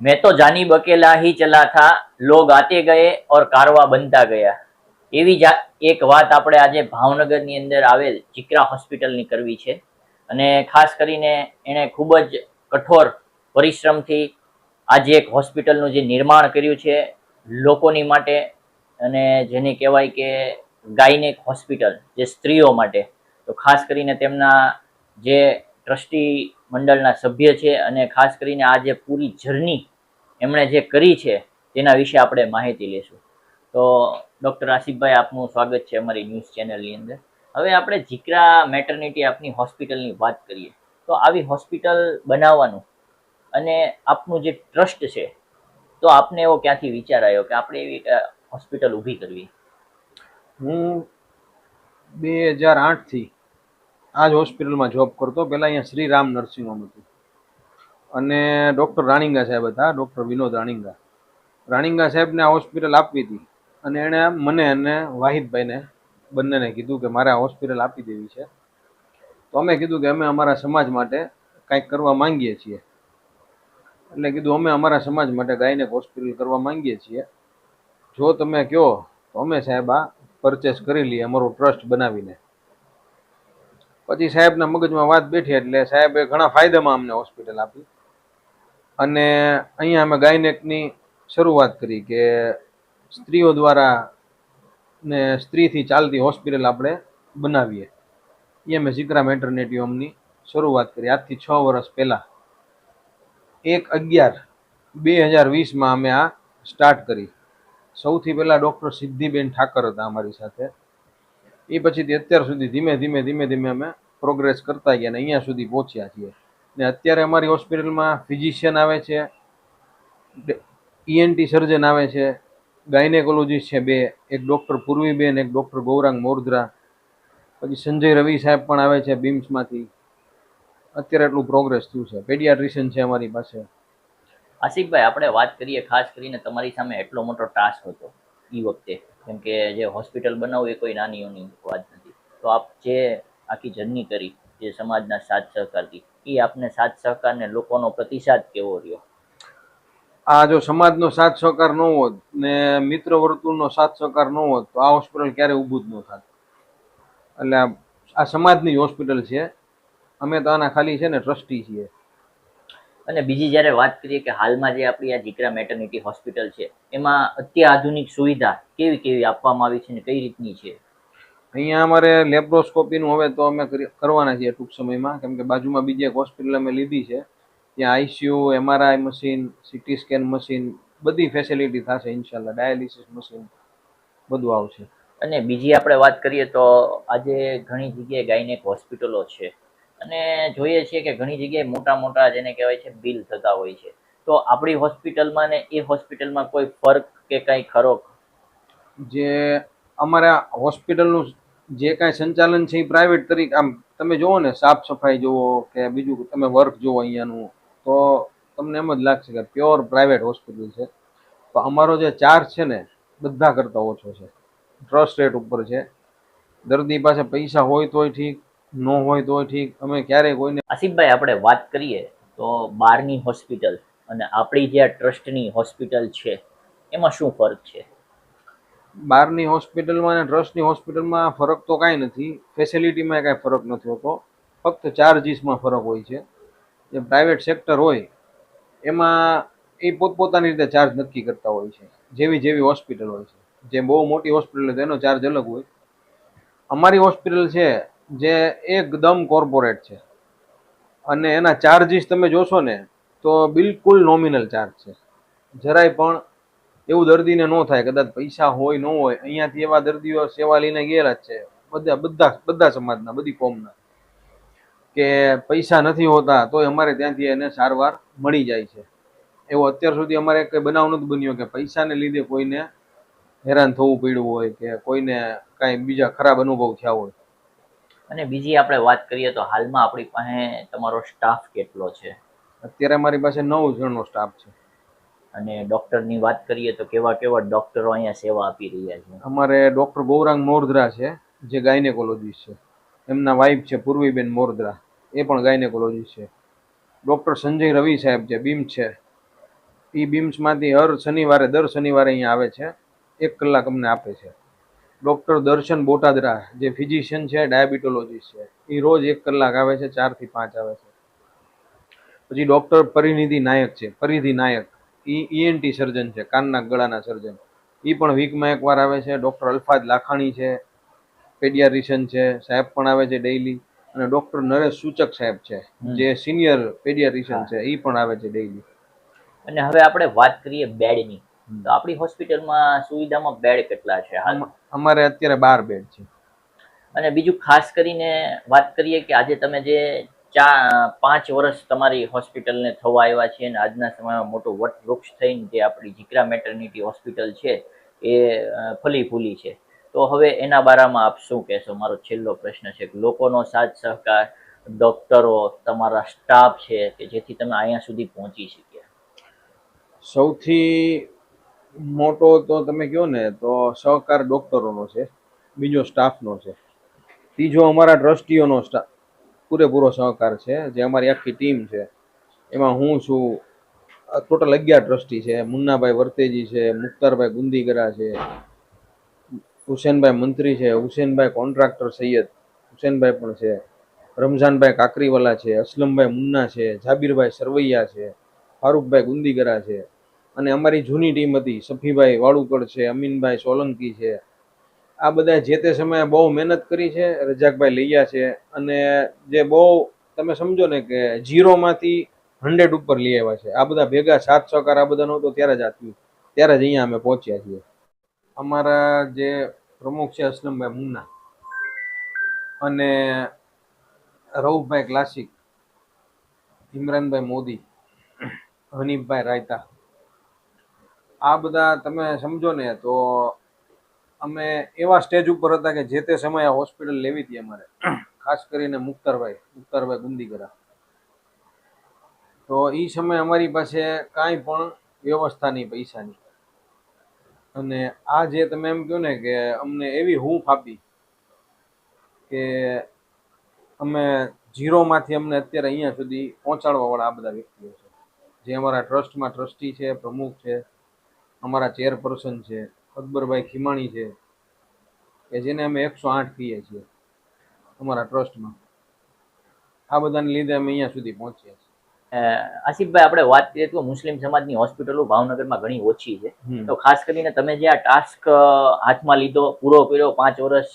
મેં તો જાની બકેલા હી ચલા થા, લોગ આતે ગયે ઓર કારવા બનતા ગયા. એવી એક વાત આપણે આજે ભાવનગરની અંદર આવેલ ચિકરા હોસ્પિટલની કરવી છે. અને ખાસ કરીને એણે ખૂબ જ કઠોર પરિશ્રમથી આજે એક હોસ્પિટલનું જે નિર્માણ કર્યું છે લોકોની માટે અને જેને કહેવાય કે ગાયનેક હોસ્પિટલ જે સ્ત્રીઓ માટે. તો ખાસ કરીને તેમના જે ટ્રસ્ટી મંડળના સભ્ય છે અને ખાસ કરીને આ જે પૂરી જર્ની એમણે જે કરી છે, તેના વિશે આપણે માહિતી લેશું તો ડૉક્ટર આસિફભાઈ, આપનું સ્વાગત છે અમારી ન્યૂઝ ચેનલની અંદર. હવે આપણે જીકરા મેટર્નિટી આપની હોસ્પિટલની વાત કરીએ. તો આવી હોસ્પિટલ બનાવવાનું અને આપનું જે ટ્રસ્ટ છે, તો આપને એવો ક્યાંથી વિચાર આવ્યો કે આપણે એવી હોસ્પિટલ ઊભી કરવી? હું બે હજાર આઠથી આ જ હોસ્પિટલમાં જોબ કરતો. પહેલાં અહીંયા શ્રી રામ નર્સિંગ હોમ હતું. અને ડૉક્ટર રાણીંગા સાહેબ હતા. ડૉક્ટર વિનોદ રાણીંગા. રાણીંગા સાહેબને આ હોસ્પિટલ આપવી હતી. અને એણે મને અને વાહિદભાઈને બંનેને કીધું કે મારે આ હોસ્પિટલ આપી દેવી છે. તો અમે કીધું કે અમે અમારા સમાજ માટે કાંઈક કરવા માંગીએ છીએ. એટલે કીધું અમે અમારા સમાજ માટે ગાયનેક હોસ્પિટલ કરવા માંગીએ છીએ. જો તમે કહો તો અમે સાહેબ આ પરચેસ કરી લઈએ અમારું ટ્રસ્ટ બનાવીને. પછી સાહેબના મગજમાં વાત બેઠી એટલે સાહેબે ઘણા ફાયદામાં અમને હોસ્પિટલ આપી અને અહીંયા અમે ગાયનેકની શરૂઆત કરી કે સ્ત્રીઓ દ્વારા ને સ્ત્રીથી ચાલતી હોસ્પિટલ આપણે બનાવીએ. એ અમે શિકરા મેટર્નિટી શરૂઆત કરી. આજથી છ વર્ષ પહેલાં. એક અગિયાર બે હજાર વીસમાં અમે આ સ્ટાર્ટ કરી. સૌથી પહેલાં ડૉક્ટર સિદ્ધિબેન ઠાકર હતા અમારી સાથે. એ પછીથી અત્યાર સુધી ધીમે ધીમે ધીમે ધીમે અમે પ્રોગ્રેસ કરતા ગયા અને અહીંયા સુધી પહોંચ્યા છીએ. ને અત્યારે અમારી હોસ્પિટલમાં ફિઝિશિયન આવે છે ઈએનટી સર્જન આવે છે ગાયનેકોલોજીસ્ટ છે બે, એક ડૉક્ટર પૂર્વીબેન, એક ડૉક્ટર ગૌરાંગ મોરધરા, પછી સંજય રવિ સાહેબ પણ આવે છે બીમ્સમાંથી. અત્યારે એટલું પ્રોગ્રેસ થયું છે. પેડિયાટ્રિશિયન છે અમારી પાસે. આસિફભાઈ આપણે વાત કરીએ ખાસ કરીને તમારી સામે એટલો મોટો ટાસ્ક હતો એ વખતે. કેમ કે જે હોસ્પિટલ બનાવવું એ કોઈ નાનીઓની વાત નથી. તો આપ જે આખી જર્ની કરી, જે સમાજના સાથ સહકારથી એ આપને સાથ સહકારને લોકોનો પ્રતિસાદ કેવો રહ્યો? આ જો સમાજનો સાથ સહકાર ન હોત ને મિત્ર વર્તુળનો સાથ સહકાર ન હોત, તો આ હોસ્પિટલ ક્યારે ઊભું જ ન થાત. એટલે આ- સમાજની જ હોસ્પિટલ છે. અમે તો આના ખાલી છે ને ટ્રસ્ટી છીએ. અને બીજી જ્યારે વાત કરીએ કે હાલમાં જે આપણી આ જીકરા મેટર્નિટી હોસ્પિટલ છે એમાં અત્યાધુનિક સુવિધા કેવી કેવી આપવામાં આવી છે ને કઈ રીતની છે? અહીંયા અમારે લેપ્રોસ્કોપીનું હવે તો અમે કરી- કરવાના છીએ ટૂંક સમયમાં. કેમ કે બાજુમાં બીજી એક હોસ્પિટલ અમે લીધી છે. ત્યાં ICU MRI machine CT scan machine બધી ફેસિલિટી થશે ઇન્શાલ્લાહ. ડાયાલિસિસ મશીન બધું આવશે. અને બીજી આપણે વાત કરીએ તો આજે ઘણી જગ્યાએ ગાયનેક હોસ્પિટલો છે. અને જોઈએ છીએ કે ઘણી જગ્યાએ મોટા મોટા જેને કહેવાય છે, બિલ થતા હોય છે. તો આપણી હોસ્પિટલમાં ને એ હોસ્પિટલમાં કોઈ ફરક કે કંઈ ખરો? જે અમારા હોસ્પિટલનું જે કાંઈ સંચાલન છે એ પ્રાઇવેટ તરીકે, આમ તમે જુઓ ને, સાફ સફાઈ જુઓ કે બીજું તમે વર્ક જુઓ અહીંયાનું, તો તમને એમ જ લાગશે કે પ્યોર પ્રાઇવેટ હોસ્પિટલ છે. તો અમારો જે ચાર્જ છે ને, બધા કરતાં ઓછો છે. ટ્રસ્ટ રેટ ઉપર છે. દર્દી પાસે પૈસા હોય તોય ઠીક ન હોય તો ઠીક. અમે ક્યારેય કોઈને આસિફભાઈ આપણે વાત કરીએ તો બહારની હોસ્પિટલ અને આપણી જે આ ટ્રસ્ટની હોસ્પિટલ છે એમાં શું ફરક છે? બહારની હોસ્પિટલમાં અને ટ્રસ્ટની હોસ્પિટલમાં ફરક તો કાંઈ નથી. ફેસિલિટીમાં કાંઈ ફરક નથી હોતો. ફક્ત ચાર્જીસમાં ફરક હોય છે. જે પ્રાઇવેટ સેક્ટર હોય એમાં એ પોતપોતાની રીતે ચાર્જ નક્કી કરતા હોય છે. જેવી જેવી હોસ્પિટલ હોય છે. જે બહુ મોટી હોસ્પિટલ હોય તેનો ચાર્જ અલગ હોય. અમારી હોસ્પિટલ છે જે એકદમ કોર્પોરેટ છે. અને એના ચાર્જીસ તમે જોશો ને, તો બિલકુલ નોમિનલ ચાર્જ છે. જરાય પણ એવું દર્દીને ન થાય, કદાચ પૈસા હોય, ન હોય, અહીંયાથી એવા દર્દીઓ સેવા લઈને ગયેલા જ છે. બધા બધા બધા સમાજના, બધી કોમના. કે પૈસા નથી હોતા, તોય અમારે ત્યાંથી એને સારવાર મળી જાય છે. એવો અત્યાર સુધી અમારે કંઈ બનાવ નથી બન્યો કે પૈસાને લીધે કોઈને હેરાન થવું પડ્યું હોય કે કોઈને કાંઈ બીજા ખરાબ અનુભવ થયા હોય. અને બીજી આપણે વાત કરીએ તો હાલમાં આપણી પાસે તમારો સ્ટાફ કેટલો છે? અત્યારે મારી પાસે નવ જણનો સ્ટાફ છે. અને ડૉક્ટરની વાત કરીએ તો કેવા કેવા ડૉક્ટરો અહીંયા સેવા આપી રહ્યા છે? અમારે ડૉક્ટર ગૌરાંગ મોરધરા છે જે ગાયનેકોલોજીસ્ટ છે. એમના વાઇફ છે પૂર્વીબેન મોરધરા એ પણ ગાયનેકોલોજીસ્ટ છે. ડૉક્ટર સંજય રવિ સાહેબ છે બીમ છે. એ બીમ્સમાંથી હર શનિવારે દર શનિવારે અહીંયા આવે છે. એક કલાક અમને આપે છે. ડૉક્ટર દર્શન બોટાદરા જે ફિઝિશિયન છે ડાયાબિટોલોજીસ્ટ છે એ રોજ એક કલાક આવે છે ચારથી પાંચ આવે છે. પછી ડૉક્ટર પરિનિધિ નાયક છે પરિધિ નાયક એ ઈએનટી સર્જન છે કાનના ગળાના સર્જન એ પણ વીકમાં એકવાર આવે છે ડૉક્ટર અલ્ફાદ લાખાણી છે પેડિયારિશન છે સાહેબ પણ આવે છે ડેઇલી અને ડૉક્ટર નરેશ સૂચક સાહેબ છે જે સિનિયર પેડિયારિશન છે એ પણ આવે છે ડેઈલી અને હવે આપણે વાત કરીએ બેડની. તો આપણી હોસ્પિટલમાં સુવિધામાં બેડ કેટલા છે? હાલ. અમારે અત્યારે બાર બેડ છે. અને બીજું ખાસ કરીને વાત કરીએ કે આજે તમે જે ચા પાંચ વર્ષ તમારી હોસ્પિટલને થવા આવ્યા છે અને આજના સમયમાં મોટું વૃક્ષ થઈને જે આપણી જીકરા મેટર્નિટી હોસ્પિટલ છે એ ફલી ફૂલી છે. તો હવે એના બારામાં આપ શું કહેશો? મારો છેલ્લો પ્રશ્ન છે કે લોકોનો સાથ સહકાર ડોક્ટરો તમારા સ્ટાફ છે કે જેથી તમે અહીંયા સુધી પહોંચી શક્યા? સૌથી મોટો તો તમે કહો ને, તો સહકાર ડૉક્ટરોનો છે, બીજો સ્ટાફનો છે. ત્રીજો અમારા ટ્રસ્ટીઓનો સ્ટાફ પૂરેપૂરો સહકાર છે, જે અમારી આખી ટીમ છે. એમાં હું છું ટોટલ અગિયાર ટ્રસ્ટી છે, મુન્નાભાઈ વર્તેજી છે, મુખ્તારભાઈ ગુંદીગરા છે, હુસેનભાઈ મંત્રી છે, હુસેનભાઈ કોન્ટ્રાક્ટર સૈયદ, હુસેનભાઈ પણ છે, રમઝાનભાઈ કાકરીવાલા છે, અસલમભાઈ મુન્ના છે, જાબીરભાઈ સરવૈયા છે, ફારૂકભાઈ ગુંદીગરા છે અને અમારી જૂની ટીમ હતી, સફીભાઈ વાળુકડ છે, અમીનભાઈ સોલંકી છે. આ બધા જે તે સમયે બહુ મહેનત કરી છે રજાકભાઈ લૈયા છે અને જે બહુ, તમે સમજો ને કે ઝીરોમાંથી હંડ્રેડ ઉપર લઈ આવ્યા છે. આ બધા ભેગા સાત સહકાર આ બધા નહોતો ત્યારે જ આપ્યું. ત્યારે જ અહીંયા અમે પહોંચ્યા છીએ. અમારા જે પ્રમુખ છે અસલમભાઈ મુન્ના અને રઉફભાઈ ક્લાસિક, ઇમરાનભાઈ મોદી, હનીફભાઈ રાયતા. આ બધા તમે સમજો ને, તો અમે એવા સ્ટેજ ઉપર હતા કે જે તે સમયે હોસ્પિટલ લેવી હતી અમારે. ખાસ કરીને મુખ્તારભાઈ મુખ્તારભાઈ ગુંદીગરા. તો એ સમયે અમારી પાસે કાંઈ પણ વ્યવસ્થા નહીં, પૈસાની. અને આ જે તમે એમ કહો ને કે અમને એવી હૂંફ આપી કે અમે ઝીરોમાંથી અમને અત્યારે અહીંયા સુધી પહોંચાડવા વાળા આ બધા વ્યક્તિઓ છે. જે અમારા ટ્રસ્ટમાં ટ્રસ્ટી છે, પ્રમુખ છે અમારા ચેરપર્સન છે અકબરભાઈ ખીમાણી છે કે જેને અમે એકસો આઠ કહીએ છીએ અમારા ટ્રસ્ટમાં. આ બધાને લીધે અમે અહીંયા સુધી પહોંચ્યા છીએ. આસિફભાઈ આપણે વાત કરીએ તો મુસ્લિમ સમાજની હોસ્પિટલો ભાવનગરમાં ઘણી ઓછી છે. તો ખાસ કરીને તમે જે આ ટાસ્ક હાથમાં લીધો પૂરો કર્યો પાંચ વર્ષ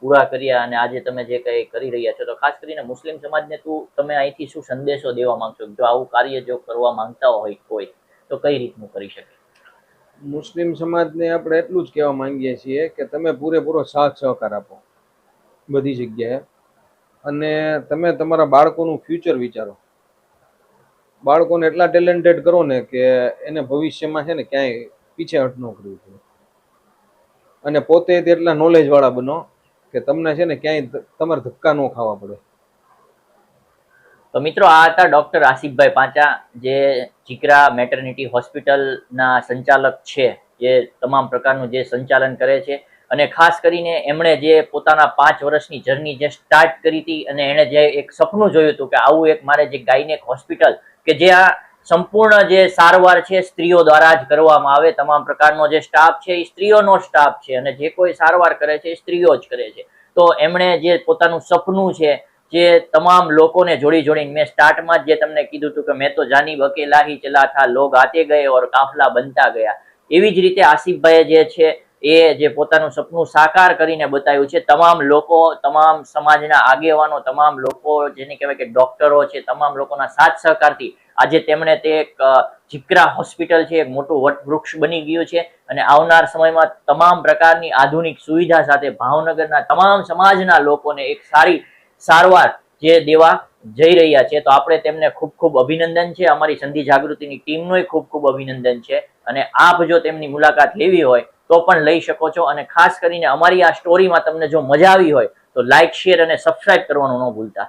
પૂરા કર્યા અને આજે તમે જે કંઈ કરી રહ્યા છો તો ખાસ કરીને મુસ્લિમ સમાજને તું તમે અહીંથી શું સંદેશો દેવા માંગશો? જો આવું કાર્ય જો કરવા માંગતા હોય કોઈ તો કઈ રીતનું કરી શકે? મુસ્લિમ સમાજને આપણે એટલું જ કહેવા માંગીએ છીએ કે તમે પૂરેપૂરો સાથ સહકાર આપો. બધી જગ્યાએ. અને તમે તમારા બાળકોનું ફ્યુચર વિચારો. બાળકોને એટલા ટેલેન્ટેડ કરો ને કે એને ભવિષ્યમાં છે ને ક્યાંય પીછેહટ ન કરવી પડે. અને પોતે તેટલા નોલેજવાળા બનો કે તમને છે ને ક્યાંય તમારે ધક્કા ન ખાવા પડે. તો મિત્રો, આ હતા ડોક્ટર આસિફભાઈ પાંચા, જે ચિકરા મેટર્નિટી હોસ્પિટલના સંચાલક છે, જે તમામ પ્રકારનું જે સંચાલન કરે છે. અને ખાસ કરીને એમણે જે પોતાના પાંચ વર્ષની જર્ની જે સ્ટાર્ટ કરી હતી અને એણે જે એક સપનું જોયું હતું કે આવું એક મારે જે ગાયનેક હોસ્પિટલ કે જે આ સંપૂર્ણ જે સારવાર છે સ્ત્રીઓ દ્વારા જ કરવામાં આવે, તમામ પ્રકારનો જે સ્ટાફ છે એ સ્ત્રીઓનો સ્ટાફ છે અને જે કોઈ સારવાર કરે છે એ સ્ત્રીઓ જ કરે છે. તો એમણે જે પોતાનું સપનું છે જે તમામ લોકોને જોડી જોડીને મેં સ્ટાર્ટમાં જ તમને કીધું હતું કે મેં તો જાની વકેલાહી ચલા થા, લોગ આતે ગયે ઓર કાફલા બનતા ગયા. એવી જ રીતે આસિફભાઈએ જે છે, એ જે પોતાનું સપનું સાકાર કરીને બતાવ્યું છે, તમામ લોકો, તમામ સમાજના આગેવાનો, તમામ લોકો જેને કહેવાય કે ડોક્ટરો છે, તમામ લોકોના સાથ સહકારથી આજે તેમણે તે એક જીકરા હોસ્પિટલ છે, એક મોટું વટવૃક્ષ બની ગયું છે અને આવનાર સમયમાં તમામ પ્રકારની આધુનિક સુવિધા સાથે ભાવનગરના તમામ સમાજના લોકોને એક સારી સારવાર જે દેવા જઈ રહ્યા છે, તો આપણે તેમને ખૂબ ખૂબ અભિનંદન છે. અમારી સંધિ જાગૃતિની ટીમનોય ખૂબ ખૂબ અભિનંદન છે. અને આપ જો તેમની મુલાકાત લેવી હોય, તો પણ લઈ શકો છો. અને ખાસ કરીને અમારી આ સ્ટોરીમાં તમને જો મજા આવી હોય, તો લાઇક શેર અને સબસ્ક્રાઇબ કરવાનું ન ભૂલતા.